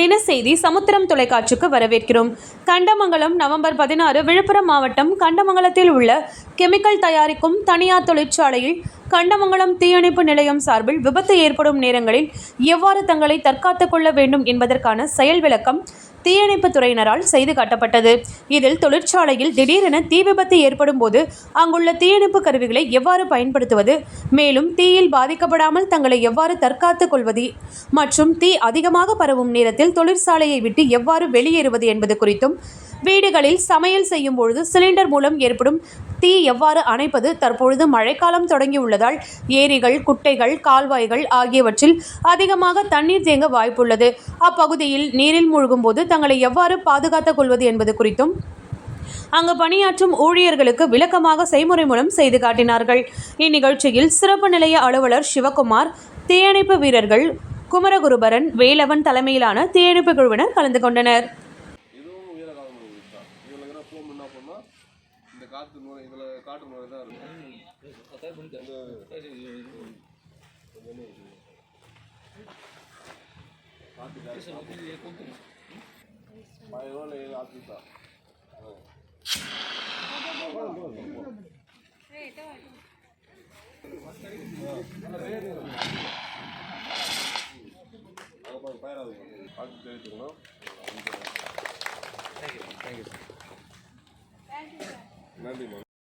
தினசெய்தி சமுத்திரம் தொலைக்காட்சிக்கு வரவேற்கிறோம். கண்டமங்கலம் நவம்பர் பதினாறு விழுப்புரம் மாவட்டம் கண்டமங்கலத்தில் உள்ள கெமிக்கல் தயாரிக்கும் தனியார் தொழிற்சாலையில் கண்டமங்கலம் தீயணைப்பு நிலையம் சார்பில் விபத்து ஏற்படும் நேரங்களில் எவ்வாறு தங்களை தற்காத்துக் கொள்ள வேண்டும் என்பதற்கான செயல் விளக்கம் தீயணைப்புத் துறையினரால் செய்து காட்டப்பட்டது. இதில் தொழிற்சாலையில் திடீரென தீ விபத்து ஏற்படும் போது அங்குள்ள தீயணைப்பு கருவிகளை எவ்வாறு பயன்படுத்துவது? மேலும் தீயில் பாதிக்கப்படாமல் தங்களை எவ்வாறு தற்காத்துக் கொள்வது? மற்றும் தீ அதிகமாக பரவும் நேரத்தில் தொழிற்சாலையை விட்டு எவ்வாறு வெளியேறுவது என்பது குறித்தும் வீடுகளில் சமையல் செய்யும் பொழுது சிலிண்டர் மூலம் ஏற்படும் தீ எவ்வாறு அணைப்பது? தற்பொழுது மழைக்காலம் தொடங்கியுள்ளதால் ஏரிகள் குட்டைகள் கால்வாய்கள் ஆகியவற்றில் அதிகமாக தண்ணீர் தேங்க வாய்ப்புள்ளது. அப்பகுதியில் நீரில் மூழ்கும் போது தங்களை எவ்வாறு பாதுகாத்துக் கொள்வது என்பது குறித்தும் அங்கு பணியாற்றும் ஊழியர்களுக்கு விளக்கமாக செய்முறை மூலம் செய்து காட்டினார்கள். இந்நிகழ்ச்சியில் சிறப்பு நிலைய அலுவலர் சிவகுமார் தீயணைப்பு வீரர்கள் குமரகுருபரன் வேலவன் தலைமையிலான தீயணைப்பு குழுவினர் கலந்து கொண்டனர். பார்த்தோம்னா இந்த காற்று நுழை இதில் காற்று நுழை தான் இருக்கும். பழைய ரோல் ஆஃபீஸ் தான் அங்கே பயிராது பார்த்து தெரிவித்துக்கணும் நன்றி Andy